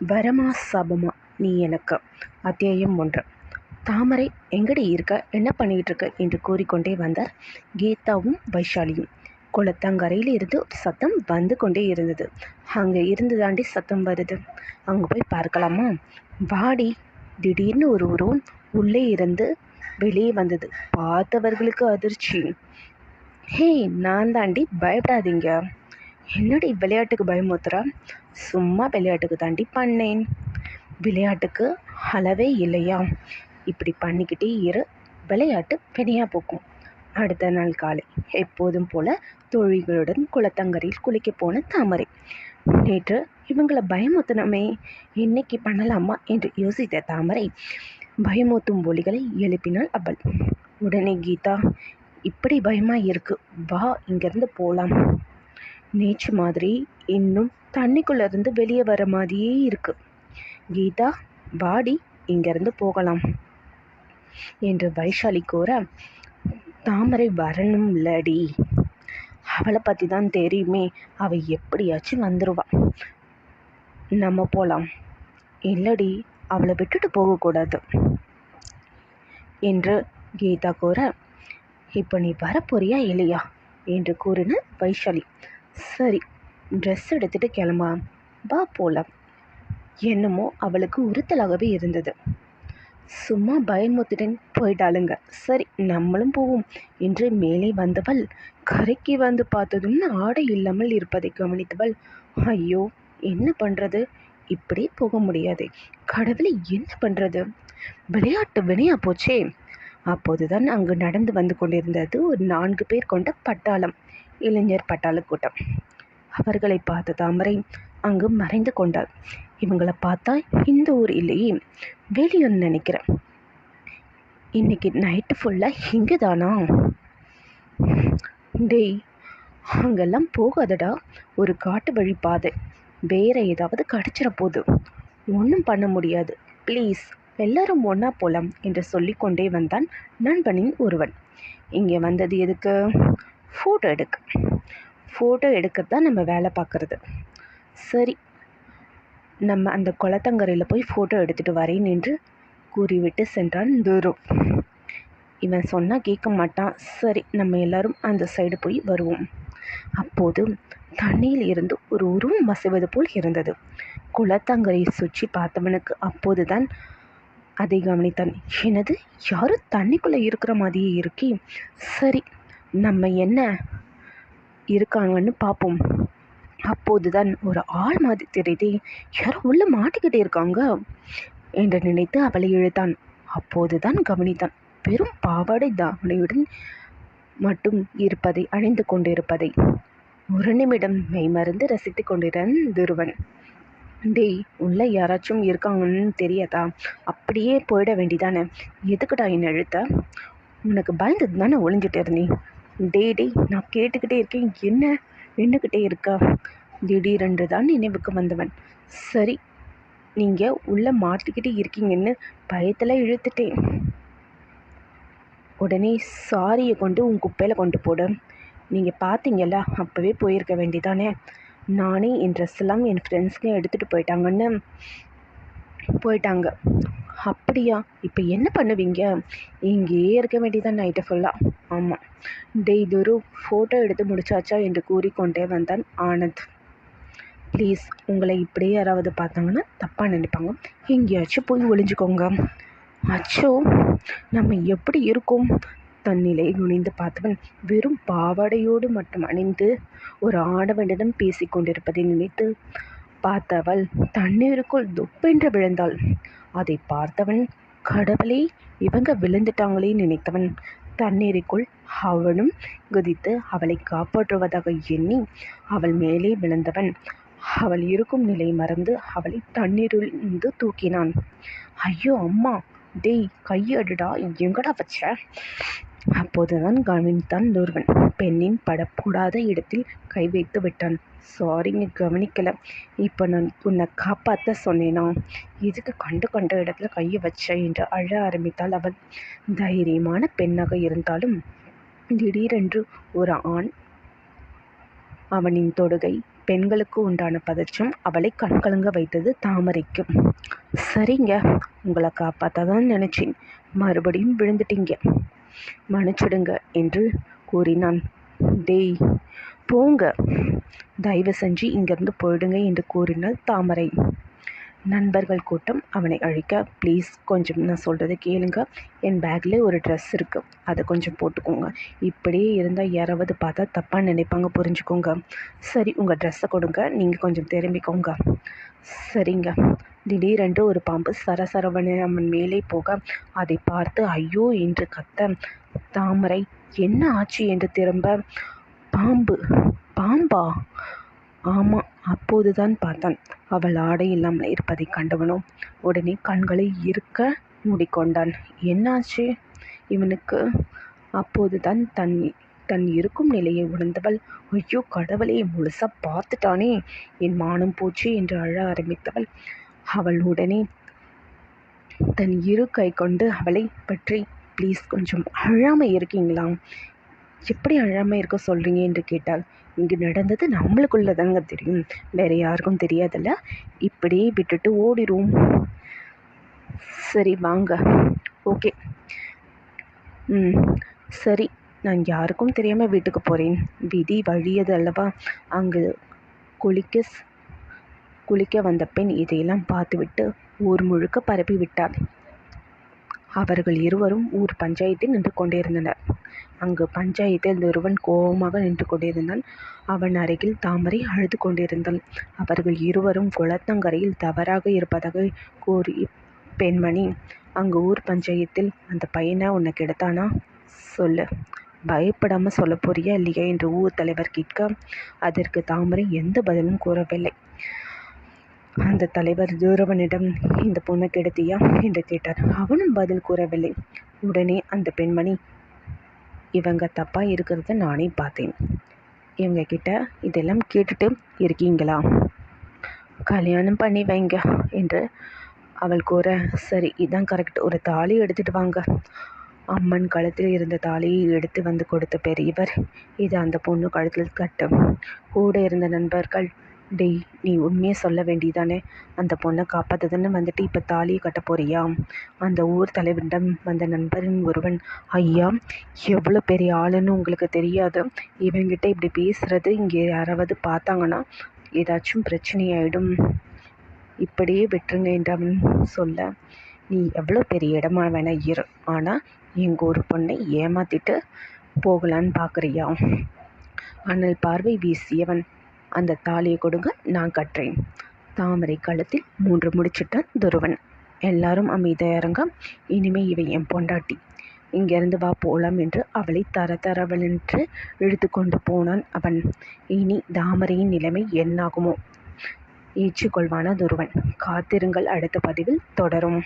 வரமா சாபமா நீ எனக்கு? அத்தியாயம் ஒன்று. தாமரை எங்கடி இருக்க? என்ன பண்ணிகிட்டு இருக்க என்று கூறிக்கொண்டே வந்தார் கீதாவும் வைஷாலியும். குளத்தங்கரையில் இருந்து ஒரு சத்தம் வந்து கொண்டே இருந்தது. அங்கே இருந்து தாண்டி சத்தம் வருது. அங்கே போய் பார்க்கலாமா? வாடி. திடீர்னு ஒரு உருவம் உள்ளே இருந்து வெளியே வந்தது. பார்த்தவர்களுக்கு அதிர்ச்சி. ஹே நான் தாண்டி பயப்படாதீங்க. என்னடி விளையாட்டுக்கு பயமுத்துறா சும்மா விளையாட்டுக்கு தாண்டி பண்ணேன். விளையாட்டுக்கு அளவே இல்லையா? இப்படி பண்ணிக்கிட்டே இரு. விளையாட்டு பெனியாக போக்கும். அடுத்த நாள் காலை எப்போதும் போல தோழிகளுடன் குளத்தங்கரையில் குளிக்க போன தாமரை. நேற்று இவங்களை பயமுத்தனமே இன்னைக்கு பண்ணலாமா என்று யோசித்த தாமரை பயமூத்தும் ஒலிகளை எழுப்பினாள் அவள். உடனே கீதா இப்படி பயமா இருக்கு. வா இங்கேருந்து போகலாம் நேற்று மாதிரி இன்னும் தண்ணிக்குள்ளேருந்து வெளியே வர மாதிரியே இருக்கு. கீதா வாடி இங்கேருந்து போகலாம் என்று வைஷாலி கூற தாமரை வரணும் இல்லடி. அவளை பற்றி தான் தெரியுமே. அவள் எப்படியாச்சும் வந்துடுவா நம்ம போகலாம் இல்லடி அவளை விட்டுட்டு போகக்கூடாது. என்று கீதா கூற இப்போ நீ வரப்போறியா இல்லையா? என்று கூறின வைஷாலி. சரி ட்ரெஸ் எடுத்துட்டு கிளம்பா வா போலாம். என்னமோ அவளுக்கு உறுத்தலாகவே இருந்தது. சும்மா பயமுத்துடன் போயிட்டாளுங்க. சரி நம்மளும் போவோம். என்று மேலே வந்தவள் கரைக்கு வந்து பார்த்ததும் ஆடை இல்லாமல் இருப்பதை கவனித்தவள் ஐயோ என்ன பண்ணுறது இப்படி போக முடியாது. கடவுளை என்ன பண்ணுறது விளையாட்டு வினையா போச்சே? அப்போதுதான் அங்கு நடந்து வந்து கொண்டிருந்தது ஒரு நான்கு பேர் கொண்ட பட்டாளம் இளைஞர் பட்டாள கூட்டம். அவர்களை பார்த்த தாமரை அங்கு மறைந்து கொண்டார் இவங்களை பார்த்தா இந்த ஊர் இல்லையே வெளியூர் நினைக்கிறேன். இன்னைக்கு நைட்டு ஃபுல்லாக இங்கே தானா டேய் அங்கெல்லாம் போகாதடா. ஒரு காட்டு வழி பாதை. வேற ஏதாவது கடிச்சிட போகுது ஒன்றும் பண்ண முடியாது. ப்ளீஸ் எல்லாரும் ஒன்றா போகலாம் என்று சொல்லிக்கொண்டே வந்தான் நண்பனின் ஒருவன். இங்கே வந்தது எதுக்கு? ஃபோட்டோ எடுக்க. ஃபோட்டோ எடுக்கத்தான் நம்ம வேலை பார்க்குறது. சரி நம்ம அந்த குளத்தங்கரையில் போய் ஃபோட்டோ எடுத்துகிட்டு வரேன் என்று கூறிவிட்டு சென்றான் துரு. இவன் சொன்னால் கேட்க மாட்டான். சரி நம்ம எல்லாரும் அந்த சைடு போய் வருவோம். அப்போது தண்ணியில் இருந்து ஒரு உருவம் வசிவது போல் இருந்தது. குளத்தங்கரையை சுற்றி பார்த்தவனுக்கு அப்போதுதான் அதை கவனித்தான். என்னது? யாரும் தண்ணிக்குள்ளே இருக்கிற மாதிரியே இருக்கே. சரி நம்ம என்ன இருக்காங்கன்னு பார்ப்போம் அப்போதுதான் ஒரு ஆள் மாதிரி தெரியுதே. யாரோ உள்ள மாட்டிக்கிட்டே இருக்காங்க என்று நினைத்து அவளை இழுத்தான். அப்போதுதான் கவனித்தான். வெறும் பாவாடை தாவணையுடன் மட்டும் இருப்பதை அணிந்து கொண்டிருப்பதை. ஒரு நிமிடம் மெய்மறந்து ரசித்து கொண்டிருந்தான் துருவன். டேய் உள்ள யாராச்சும் இருக்காங்கன்னு தெரியாதா? அப்படியே போயிட வேண்டிதானே? எதுக்குடா என்ன எழுத்த உனக்கு பயந்தது தானே ஒளிஞ்சிட்டு இருந்தேன் டே டே நான் கேட்டுக்கிட்டே இருக்கேன். என்ன? நின்றுக்கிட்டே இருக்கா? திடீரென்று தான் நினைவுக்கு வந்தவன். சரி நீங்கள் உள்ளே மாட்டிக்கிட்டே இருக்கீங்கன்னு பயத்தில் இழுத்துட்டேன். உடனே சாரியை கொண்டு உன் குப்பையில் கொண்டு போடு. நீங்கள் பார்த்தீங்கல்ல அப்போவே போயிருக்க வேண்டிதானே நானே என் ட்ரெஸ் எல்லாம் என் ஃப்ரெண்ட்ஸ்க்கு எடுத்துகிட்டு போயிட்டாங்கன்னு. போயிட்டாங்க. அப்படியா? இப்போ என்ன பண்ணுவீங்க? இங்கேயே இருக்க வேண்டியதான் நைட்டு ஃபுல்லாக ஆமாம் டெய் ஃபோட்டோ எடுத்து முடிச்சாச்சா என்று கூறிக்கொண்டே வந்தான் ஆனந்த். ப்ளீஸ் உங்களை இப்படியே யாராவது பார்த்தாங்கன்னா தப்பாக நினைப்பாங்க. எங்கேயாச்சும் போய் ஒளிஞ்சுக்கோங்க. அச்சோ நம்ம எப்படி இருக்கோம்? தன்னிலை குனிந்து பார்த்தவன் வெறும் பாவாடையோடு மட்டும் அணிந்து ஒரு ஆடவனிடம் பேசி கொண்டிருப்பதை நினைத்து பார்த்தவள் தண்ணீருக்குள் துப்பென்று விழுந்தாள். அதை பார்த்தவன் கடவுளே இவங்க விழுந்துட்டாங்களே நினைத்தவன். தண்ணீருக்குள் அவனும் குதித்து அவளை காப்பாற்றுவதாக எண்ணி அவள் மேலே விழுந்தவன். அவள் இருக்கும் நிலை மறந்து அவளை தண்ணீரிலிருந்து தூக்கினான். ஐயோ அம்மா! டேய் கையடுடா எங்கடா வச்ச? அப்போதுதான் கவனித்தான் துருவன் பெண்ணின் படக்கூடாத இடத்தில் கை வைத்து விட்டான். சாரிங்க கவனிக்கல. இப்போ நான் உன்னை காப்பாற்ற சொன்னேனா? எதுக்கு கண்டு கண்ட இடத்துல கையை வச்ச? என்று அழ ஆரம்பித்தாள் அவள். தைரியமான பெண்ணாக இருந்தாலும் திடீரென்று ஒரு ஆண் அவனின் தொடுகை பெண்களுக்கு உண்டான பதற்றம் அவளை கண்கலங்க வைத்தது தாமரைக்கு சரிங்க உங்களை காப்பாற்ற தான் நினச்சேன். மறுபடியும் விழுந்துட்டீங்க. மன்னிச்சிடுங்க என்று கூறினான். டேய் போங்க. தயவு செஞ்சு இங்கேருந்து போயிடுங்க என்று கூறினாள் தாமரை. நண்பர்கள் கூட்டம் அவனை அழிக்க ப்ளீஸ் கொஞ்சம் நான் சொல்கிறத கேளுங்க. என் பேக்கில் ஒரு ட்ரெஸ் இருக்குது அதை கொஞ்சம் போட்டுக்கோங்க. இப்படியே இருந்தால் யாராவது பார்த்தா தப்பாக நினைப்பாங்க புரிஞ்சுக்கோங்க. சரி உங்கள் ட்ரெஸ்ஸை கொடுங்க. நீங்கள் கொஞ்சம் திரும்பிக்கோங்க. சரிங்க. திடீரென்று ஒரு பாம்பு சரசரவணன் மேலே போக அதை பார்த்து ஐயோ என்று கத்த தாமரை என்ன ஆச்சு? என்று திரும்ப பாம்பு பாம்பா? ஆமாம் அப்போதுதான் பார்த்தான். அவள் ஆடை இல்லாமல் இருப்பதைக் கண்டவனும் உடனே கண்களை இருக்க மூடிக்கொண்டான். என்னாச்சு? இவனுக்கு அப்போதுதான் தன் தன் இருக்கும் நிலையை உணர்ந்தவள். ஐயோ கடவுளை முழுசா பார்த்துட்டானே. என் மானம் போச்சு என்று அழ ஆரம்பித்தவள். அவள் உடனே தன் இரு கை கொண்டு அவளை பற்றி ப்ளீஸ் கொஞ்சம் அழாமல் இருக்கீங்களா? எப்படி அழாமல் இருக்க சொல்கிறீங்க என்று கேட்டாள். இங்கு நடந்தது நம்மளுக்குள்ளே தாங்க தெரியும். வேறு யாருக்கும் தெரியாதில்ல. இப்படியே விட்டுட்டு ஓடிடும் சரி வாங்க. ஓகே. ம் சரி. நான் யாருக்கும் தெரியாமல் வீட்டுக்கு போகிறேன் விதி வழியது அல்லவா? அங்கு குளிக்க குளிக்க வந்த பெண் இதையெல்லாம் பார்த்துவிட்டு ஊர் முழுக்க பரப்பி விட்டாள். அவர்கள் இருவரும் ஊர் பஞ்சாயத்தில் நின்று கொண்டிருந்தனர். அங்கு பஞ்சாயத்தில் ஒருவன் கோபமாக நின்று கொண்டிருந்தான். அவன் அருகில் தாமரை அழுது கொண்டிருந்தாள். அவர்கள் இருவரும் குளத்தங்கரையில் தவறாக இருப்பதாக கூறி பெண்மணி அங்கு ஊர் பஞ்சாயத்தில் அந்த பையனை உன்னை கெடுத்தானா? சொல்லு. பயப்படாமல் சொல்ல போறியா இல்லையா? என்று ஊர் தலைவர் கேட்க அதற்கு தாமரை எந்த பதிலும் கூறவில்லை. அந்த தலைவர் தூரவனிடம் இந்த பொண்ணை கெடுத்தியா? என்று கேட்டார். அவனும் பதில் கூறவில்லை. உடனே அந்த பெண்மணி இவங்க தப்பாக இருக்கிறத நானே பார்த்தேன். இவங்க கிட்ட இதெல்லாம் கேட்டுட்டு இருக்கீங்களா? கல்யாணம் பண்ணி வைங்க என்று அவள் கூற சரி இதான் கரெக்ட் ஒரு தாலி எடுத்துகிட்டு வாங்க. அம்மன் கழுத்தில் இருந்த தாலியை எடுத்து வந்து கொடுத்த பெரியவர் இது அந்த பொண்ணு கழுத்தில் கட்டும். கூட இருந்த நண்பர்கள் டேய் நீ உண்மையை சொல்ல வேண்டியதானே? அந்த பொண்ணை காப்பாற்றுதுன்னு வந்துட்டு இப்போ தாலியை கட்ட போறியா? அந்த ஊர் தலைவரிடம் வந்த நண்பரின் ஒருவன் ஐயா எவ்வளோ பெரிய ஆளுன்னு உங்களுக்கு தெரியாது? இவங்கிட்ட இப்படி பேசுகிறது இங்கே யாராவது பார்த்தாங்கன்னா ஏதாச்சும் பிரச்சனை ஆகிடும் இப்படியே விட்டுருங்க என்றவன் சொல்ல நீ எவ்வளோ பெரிய இடமா வேணா இரு. ஆனால் எங்கள் ஒரு பொண்ணை ஏமாத்திட்டு போகலான்னு பார்க்குறியா ஆனால் பார்வை வீசியவன் அந்த தாலியை கொடுங்க நான் கட்டுறேன். தாமரை கழுத்தில் மூன்று முடிச்சிட்டான் துருவன். எல்லாரும் அமைதியாக இறங்க இனிமே இவை என் பொண்டாட்டி. இங்கிருந்து வா போலாம் என்று அவளை தர தரவென்று இழுத்து கொண்டு போனான் அவன். இனி தாமரையின் நிலைமை என்னாகுமோ? ஏற்றுக்கொள்வான துருவன்? காத்திருங்கள் அடுத்த பதிவில் தொடரும்.